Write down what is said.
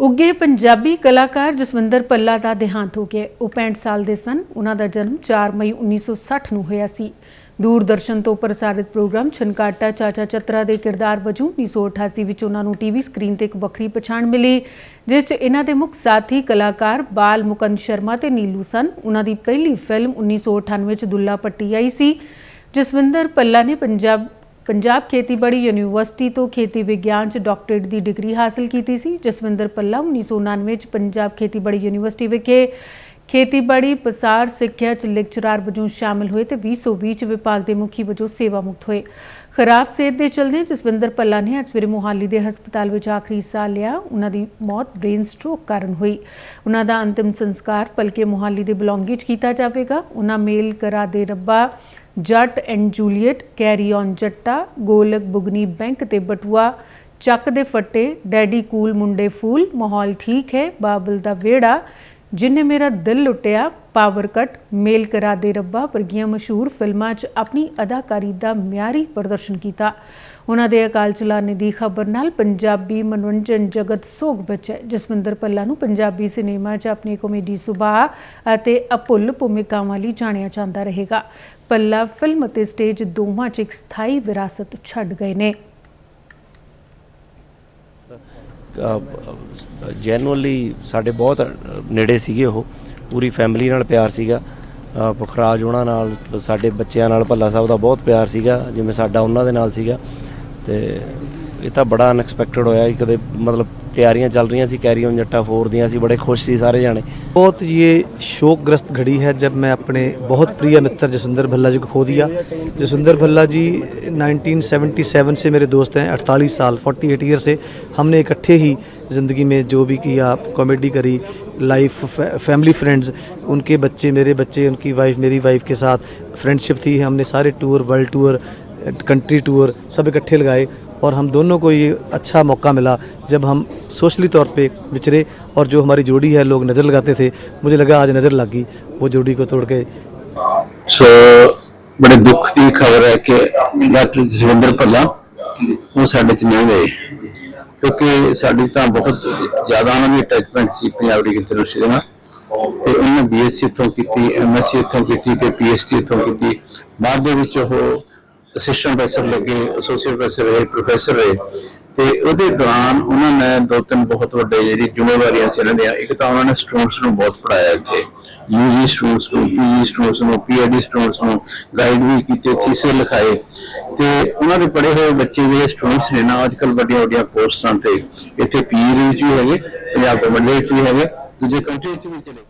ਉੱਗੇ ਪੰਜਾਬੀ ਕਲਾਕਾਰ ਜਸਵਿੰਦਰ ਪੱਲਾ ਦਾ ਦੇਹਾਂਤ ਹੋ ਗਿਆ। ਉਹ 65 ਸਾਲ ਦੇ ਸਨ। ਉਹਨਾਂ ਦਾ ਜਨਮ 4 ਮਈ 1960 ਨੂੰ ਹੋਇਆ ਸੀ। ਦੂਰਦਰਸ਼ਨ ਤੋਂ ਪ੍ਰਸਾਰਿਤ ਪ੍ਰੋਗਰਾਮ ਛਨਕਾਟਾ ਚਾਚਾ ਚਤਰਾ ਦੇ ਕਿਰਦਾਰ ਵਜੋਂ 1988 ਵਿੱਚ ਉਹਨਾਂ ਨੂੰ ਟੀਵੀ ਸਕਰੀਨ ਤੇ ਇੱਕ ਵੱਖਰੀ ਪਛਾਣ ਮਿਲੀ, ਜਿਸ 'ਚ ਇਹਨਾਂ ਦੇ ਮੁੱਖ ਸਾਥੀ ਕਲਾਕਾਰ ਬਾਲ ਮੁਕੰਦ ਸ਼ਰਮਾ ਤੇ ਨੀਲੂ ਸਨ। ਉਹਨਾਂ ਦੀ ਪਹਿਲੀ ਫਿਲਮ 1998 ਵਿੱਚ ਦੁੱਲਾ ਪੱਟੀ ਆਈ ਸੀ। ਜਸਵਿੰਦਰ ਪੱਲਾ ਨੇ ਪੰਜਾਬ ਪੰਜਾਬ ਖੇਤੀਬਾੜੀ ਯੂਨੀਵਰਸਿਟੀ ਤੋਂ ਖੇਤੀ ਵਿਗਿਆਨ 'ਚ ਡਾਕਟਰੇਟ ਦੀ ਡਿਗਰੀ ਹਾਸਲ ਕੀਤੀ ਸੀ, ਜਸਵਿੰਦਰ ਪੱਲਾ 1999 'ਚ ਪੰਜਾਬ ਖੇਤੀਬਾੜੀ ਯੂਨੀਵਰਸਿਟੀ ਵਿਖੇ ਖੇਤੀਬਾੜੀ, ਪਸਾਰ, ਸਿੱਖਿਆ 'ਚ ਲੈਕਚਰਾਰ ਵਜੋਂ ਸ਼ਾਮਲ ਹੋਏ ਤੇ 2020 'ਚ ਵਿਭਾਗ ਦੇ ਮੁਖੀ ਵਜੋਂ ਸੇਵਾ ਮੁਕਤ ਹੋਏ। ਖਰਾਬ ਸਿਹਤ ਦੇ ਚਲਦੇ ਜਸਵਿੰਦਰ ਪੱਲਾ ਨੇ ਅੱਜ ਸਵੇਰੇ ਮੋਹਾਲੀ ਦੇ ਹਸਪਤਾਲ ਵਿੱਚ ਆਖਰੀ ਸਾਹ ਲਿਆ। ਉਹਨਾਂ ਦੀ ਮੌਤ ਬ੍ਰੇਨ ਸਟ੍ਰੋਕ ਕਾਰਨ ਹੋਈ। ਉਹਨਾਂ ਦਾ ਅੰਤਿਮ ਸੰਸਕਾਰ ਪਲਕੇ ਮੋਹਾਲੀ ਦੇ ਬਲੌਂਗੀ 'ਚ ਕੀਤਾ ਜਾਵੇਗਾ। ਉਹਨਾਂ ਮੇਲ ਕਰਾ ਦੇ ਰੱਬਾ Jatt and Juliet, carry on Jatta, Golak Bugni bank ਤੇ ਬਟੂਆ, ਚੱਕ ਦੇ ਫੱਟੇ, ਡੈਡੀ ਕੂਲ ਮੁੰਡੇ ਫੂਲ, ਮਾਹੌਲ ਠੀਕ ਹੈ, ਬਾਬਲ ਦਾ ਵਿਹੜਾ, ਜਿਨੇ ਮੇਰਾ ਦਿਲ ਲੁੱਟਿਆ, ਪਾਵਰ ਕੱਟ, ਮੇਲ ਕਰਾ ਦੇ ਰੱਬਾ ਵਰਗੀਆਂ ਮਸ਼ਹੂਰ ਫਿਲਮਾਂ 'ਚ ਆਪਣੀ ਅਦਾਕਾਰੀ ਦਾ ਮਿਆਰੀ ਪ੍ਰਦਰਸ਼ਨ ਕੀਤਾ। ਉਹਨਾਂ ਦੇ ਅਕਾਲ ਚਲਾਣੇ ਦੀ ਖਬਰ ਨਾਲ ਪੰਜਾਬੀ ਮਨੋਰੰਜਨ ਜਗਤ ਸੋਗ ਬਚਿਆ। ਜਸਵਿੰਦਰ ਪੱਲਾ ਨੂੰ ਪੰਜਾਬੀ ਸਿਨੇਮਾ 'ਚ ਆਪਣੀ ਕਾਮੇਡੀ ਸੁਭਾਅ ਅਤੇ ਅਪੁੱਲ ਭੂਮਿਕਾਵਾਂ ਲਈ ਜਾਣਿਆ ਜਾਂਦਾ ਰਹੇਗਾ। ਪੱਲਾ ਫਿਲਮ ਅਤੇ ਸਟੇਜ ਦੋਵਾਂ 'ਚ ਇੱਕ ਸਥਾਈ ਵਿਰਾਸਤ ਛੱਡ ਗਏ ਨੇ। ਜੈਨੂਅਲੀ ਸਾਡੇ ਬਹੁਤ ਨੇੜੇ ਸੀਗੇ ਉਹ। ਪੂਰੀ ਫੈਮਿਲੀ ਨਾਲ ਪਿਆਰ ਸੀਗਾ। ਪੁਖਰਾਜ ਉਹਨਾਂ ਨਾਲ, ਸਾਡੇ ਬੱਚਿਆਂ ਨਾਲ, ਭੱਲਾ ਸਾਹਿਬ ਦਾ ਬਹੁਤ ਪਿਆਰ ਸੀਗਾ, ਜਿਵੇਂ ਸਾਡਾ ਉਹਨਾਂ ਦੇ ਨਾਲ ਸੀਗਾ। ਤੇ ਇਹ ਤਾਂ ਬੜਾ ਅਨਐਕਸਪੈਕਟਡ ਹੋਇਆ ਕਿ ਕਦੇ ਮਤਲਬ ਤਿਆਰੀਆਂ ਚੱਲ ਰਹੀਆਂ ਸੀ ਕੈਰੀ ਔਨ ਜੱਟਾ 4 ਦੀਆਂ ਸੀ ਬੜੇ ਖੁਸ਼ ਸੀ ਸਾਰੇ ਜਾਣੇ बहुत ये शोकग्रस्त घड़ी है जब मैं अपने बहुत प्रिय मित्र जसविंदर भल्ला जी को खो दिया जसविंदर भल्ला जी 1977 से मेरे दोस्त हैं 48 साल 48 ईयर से हमने इकट्ठे ही ज़िंदगी में जो भी किया कॉमेडी करी लाइफ फैमिली फ्रेंड्स उनके बच्चे मेरे बच्चे उनकी वाइफ मेरी वाइफ के साथ फ्रेंडशिप थी हमने सारे tour world tour country tour सब इकट्ठे लगाए और हम दोनों को ये अच्छा मौका मिला जब हम सोशली तौर पे विचरे और जो हमारी जोड़ी है लोग नज़र लगाते थे मुझे लगा आज नज़र लग गई वो जोड़ी को तोड़ के ਸੋ ਬੜੇ ਦੁੱਖ ਦੀ ਖਬਰ ਹੈ ਕਿ ਡਾਕਟਰ ਜਸਵਿੰਦਰ ਭੱਲਾ ਉਹ ਸਾਡੇ ਚ ਨਹੀਂ ਗਏ ਕਿਉਂਕਿ ਸਾਡੀ ਤਾਂ ਬਹੁਤ ਜ਼ਿਆਦਾ ਉਹਨਾਂ ਦੀ ਅਟੈਚਮੈਂਟ ਸੀ ਪੰਜਾਬ ਦੀ ਯੂਨੀਵਰਸਿਟੀ ਨਾਲ ਤੇ ਉਹਨੇ ਬੀਐਸਸੀ ਇੱਥੋਂ ਕੀਤੀ ਐਮਐਸਸੀ ਇੱਥੋਂ ਕੀਤੀ ਤੇ ਪੀਐਚਡੀ ਇੱਥੋਂ ਕੀਤੀ ਬਾਅਦ ਦੇ ਵਿੱਚ ਉਹ ਅਸਿਸਟੈਂਟ ਪ੍ਰੋਫੈਸਰ ਲੱਗੇ ਐਸੋਸੀਏਟ ਪ੍ਰੋਫੈਸਰ ਰਹੇ ਪ੍ਰੋਫੈਸਰ ਰਹੇ। ਤੇ ਉਹਦੇ ਦੌਰਾਨ ਉਹਨਾਂ ਨੇ ਦੋ ਤਿੰਨ ਬਹੁਤ ਵੱਡੇ ਜਿਹੜੀ ਜ਼ਿੰਮੇਵਾਰੀਆਂ ਸੀ ਇਹਨਾਂ ਦੀਆਂ, ਇੱਕ ਤਾਂ ਉਹਨਾਂ ਨੇ ਸਟੂਡੈਂਟਸ ਨੂੰ ਬਹੁਤ ਪੜਾਇਆ ਇੱਥੇ। ਯੂਜੀ ਸਟੂਡੈਂਟਸ ਨੂੰ ਪੀਜੀ ਸਟੂਡੈਂਟਸ ਨੂੰ ਪੀਐਚਡੀ ਸਟੂਡੈਂਟਸ ਨੂੰ ਗਾਈਡ ਵੀ ਕੀਤੇ ਥੀਸੇ ਲਿਖਾਏ। ਤੇ ਉਹਨਾਂ ਦੇ ਪੜ੍ਹੇ ਹੋਏ ਬੱਚੇ ਜਿਹੜੇ ਸਟੂਡੈਂਟਸ ਨੇ ਨਾ ਅੱਜਕੱਲ ਵੱਡੀਆਂ ਵੱਡੀਆਂ ਪੋਸਟਾਂ ਤੇ। ਇੱਥੇ ਪੀਜੀ ਵਿੱਚ ਵੀ ਹੈਗੇ, ਪੰਜਾਬ ਗਵਰਨਮੈਂਟ ਵਿੱਚ ਵੀ ਹੈਗੇ। ਦੂਜੇ ਕੰਟਰੀ ਵਿੱਚ ਵੀ ਚਲੇ